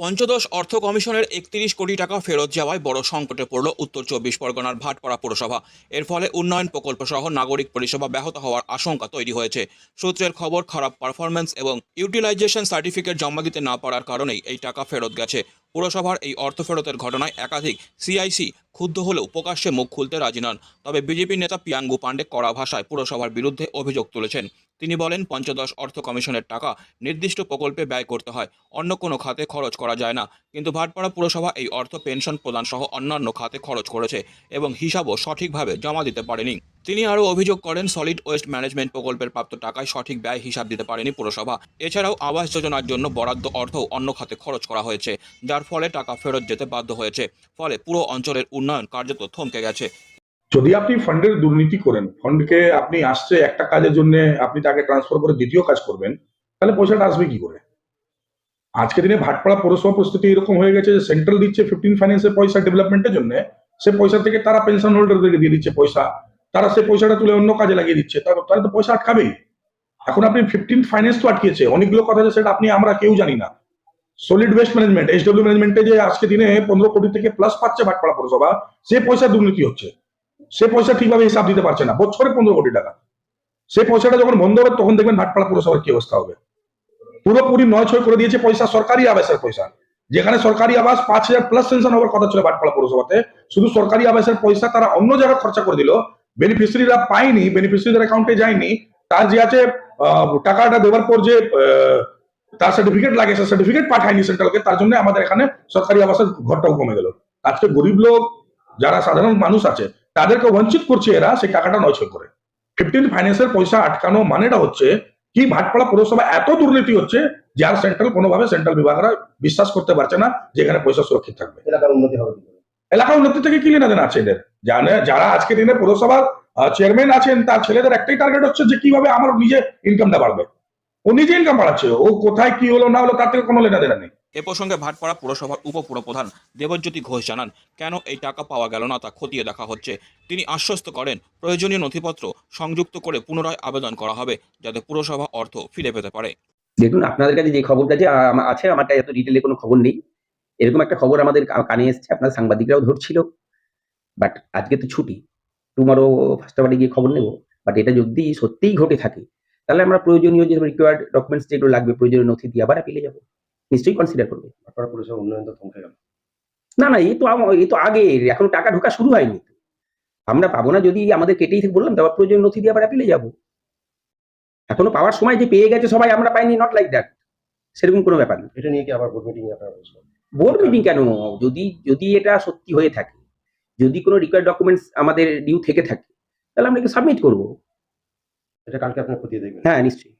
পঞ্চদশ অর্থ কমিশনের একত্রিশ কোটি টাকা ফেরত যাওয়ায় বড় সংকটে পড়ল উত্তর চব্বিশ পরগনার ভাটপাড়া পুরসভা। এর ফলে উন্নয়ন প্রকল্প সহ নাগরিক পরিষেবা ব্যাহত হওয়ার আশঙ্কা তৈরি হয়েছে। সূত্রের খবর, খারাপ পারফরম্যান্স এবং ইউটিলাইজেশন সার্টিফিকেট জমা দিতে না পারার কারণেই এই টাকা ফেরত গেছে। পুরসভার এই অর্থ ফেরতের ঘটনায় একাধিক সিআইসি ক্ষুব্ধ হলেও প্রকাশ্যে মুখ খুলতে রাজি নন। তবে বিজেপি নেতা পিয়াঙ্গু পাণ্ডে কড়া ভাষায় পুরসভার বিরুদ্ধে অভিযোগ তুলেছেন। তিনি বলেন, পঞ্চদশ অর্থ কমিশনের টাকা নির্দিষ্ট প্রকল্পে ব্যয় করতে হয়, অন্য কোনো খাতে খরচ করা যায় না। কিন্তু ভাটপাড়া পুরসভা এই অর্থ পেনশন প্রদান সহ অন্যান্য খাতে খরচ করেছে এবং হিসাবও সঠিকভাবে জমা দিতে পারেনি। তিনি আরও অভিযোগ করেন, সলিড ওয়েস্ট ম্যানেজমেন্ট প্রকল্পের প্রাপ্ত টাকায় সঠিক ব্যয় হিসাব দিতে পারেনি পুরসভা। এছাড়াও আবাস যোজনার জন্য বরাদ্দ অর্থ অন্য খাতে খরচ করা হয়েছে, যার ফলে টাকা ফেরত যেতে বাধ্য হয়েছে। ফলে পুরো অঞ্চলের উন্নয়ন কার্যত থমকে গেছে। যদি আপনি ফান্ডের দুর্নীতি করেন ফান্ডকে আপনি আসছে একটা কাজের জন্য আপনি তাকে ট্রান্সফার করে দ্বিতীয় কাজ করবেন, তাহলে পয়সাটা আসবে কি করে? আজকে দিনে ভাটপাড়া পৌরসভা পরিস্থিতি এরকম হয়ে গেছে যে সেন্ট্রাল দিচ্ছে ফিফটিন ফাইন্যান্সের পয়সা ডেভেলপমেন্টের জন্য, সে পয়সা থেকে তারা পেনশন হোল্ডারদেরকে দিয়ে দিচ্ছে পয়সা, তারা সেই পয়সাটা তুলে অন্য কাজে লাগিয়ে দিচ্ছে তার- তাহলে তো পয়সা আটকাবেই। এখন আপনি ফিফটিন ফাইন্যান্স তো আটকিয়েছে, অনেকগুলো কথা আছে, সেটা আপনি, আমরা কেউ জানি না। সলিড ওয়েস্ট ম্যানেজমেন্ট এইচডব্লিউ ম্যানেজমেন্টে যে আজকে দিনে পনেরো কোটি থেকে প্লাস পাচ্ছে ভাটপাড়া পৌরসভা, সে পয়সা দুর্নীতি হচ্ছে। সে পয়সা ঠিকভাবে হিসাব দিতে পারছে না। বছরে পনেরো কোটি টাকা। সে পয়সাটা যখন বন্ধ হবে, তখন দেখবেন ভাটপাড়া পুরসভার কি অবস্থা হবে। পুরোপুরি নয় ছয় করে দিয়েছে পয়সা, সরকারি আবাসের পয়সা। যেখানে সরকারি আবাস পাঁচ হাজার প্লাস সেনশন হওয়ার কথা ছিল ভাটপাড়া পৌরসভাতে, শুধু সরকারি আবাসের পয়সা তারা অন্য জায়গায় খরচা করে দিল। বেনিফিসিয়ারিরা পায়নি বেনিফিসিয়ারিদের অ্যাকাউন্টে যায়নি। তার যে আছে টাকাটা দেওয়ার পর যে তার সার্টিফিকেট লাগে, সে সার্টিফিকেট পাঠায়নি সেন্ট্রালকে, তার জন্য আমাদের এখানে সরকারি আবাসের ঘরটাও কমে গেল। আজকে গরিব লোক, যারা সাধারণ মানুষ আছে তাদেরকে বঞ্চিত করছে এরা সেই টাকাটা নয় করে। ফিফটিন ফাইন্যান্সের পয়সা আটকানো মানেটা হচ্ছে কি ভাটপাড়া পৌরসভা এত দুর্নীতি হচ্ছে যার সেন্ট্রাল কোনোভাবে সেন্ট্রাল বিভাগরা বিশ্বাস করতে পারছে না যে এখানে পয়সা সুরক্ষিত থাকবে। এলাকার উন্নতি হবে এলাকা উন্নতি থেকে কি লেনা দেন আছে এদের? জানে যারা আজকে দিনে পৌরসভার চেয়ারম্যান আছেন তার ছেলেদের একটাই টার্গেট হচ্ছে যে কীভাবে আমার নিজে ইনকামটা বাড়বে। ও নিজে ইনকাম বাড়াচ্ছে ও কোথায় কি হলো না হলো তার থেকে কোনো লেনা দেনা নেই। এ প্রসঙ্গে ভাটপাড়া পুরসভার উপপুরপ্রধান দেবজ্যোতি ঘোষ জানান, কেন এই টাকা পাওয়া গেল না তা খতিয়ে দেখা হচ্ছে। তিনি আশ্বস্ত করেন, প্রয়োজনীয় নথিপত্র সংযুক্ত করে পুনরায় আবেদন করা হবে, যাতে পুরসভা অর্থ ফিরে পেতে পারে। দেখুন, আপনাদের কাছে যে খবরটা যে আছে, আমারটা এত ডিটেলে কোনো খবর নেই। এরকম একটা খবর আমাদের কানে এসছে, আপনার সাংবাদিকরাও ধরছিল। বাট আজকে তো ছুটি, টুমারো ফার্স্ট আওয়ারে গিয়ে খবর নেব। বাট এটা যদি সত্যিই ঘটে থাকে, তাহলে আমরা প্রয়োজনীয় যে রিকোয়ার্ড ডকুমেন্টস যেগুলো লাগবে, প্রয়োজনীয় নথি দিয়ে আবার অ্যাপিলে যাব। নিশ্চয়ই কনসিডার করবে। ভাটপাড়া পুরসভা উন্নয়ন তো থমকে গেল। না না এই তো এই তো আগে এখন টাকা ঢোকা শুরু হয়নি। আমরা পাবো না যদি আমাদের কেটেই থেকে বললাম তারপর প্রয়োজন নথি দিয়ে আবার অ্যাপিলে যাব। এখনও পাওয়ার সময় যে পেয়ে গেছে সবাই আমরা পাইনি নট লাইক দ্যাট সেরকম কোনো ব্যাপার না। এটা নিয়ে কি আবার বোর্ড মিটিং আপনারা বোর্ড মিটিং কেন যদি যদি এটা সত্যি হয়ে থাকে যদি কোনো রিকোয়ার্ড ডকুমেন্টস আমাদের ডিউ থেকে থাকে তাহলে আমরা সাবমিট করব। এটা কালকে আপনার খতিয়ে দেখবেন। হ্যাঁ নিশ্চয়ই।